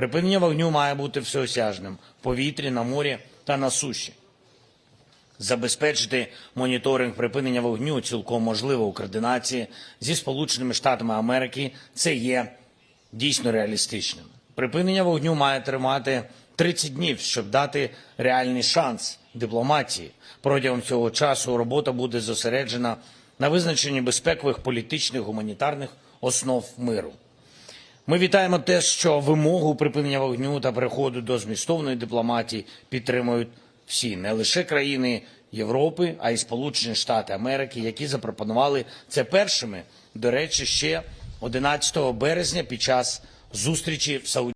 Припинення вогню має бути всеосяжним в повітрі, на морі та на суші. Забезпечити моніторинг припинення вогню цілком можливо у координації зі Сполученими Штатами Америки. Це є дійсно реалістичним. Припинення вогню має тримати 30 днів, щоб дати реальний шанс дипломатії. Протягом цього часу робота буде зосереджена на визначенні безпекових, політичних, гуманітарних основ миру. Ми вітаємо те, що вимогу припинення вогню та переходу до змістовної дипломатії підтримують всі, не лише країни Європи, а й Сполучені Штати Америки, які запропонували це першими. До речі, ще 11 березня під час зустрічі в Сауді.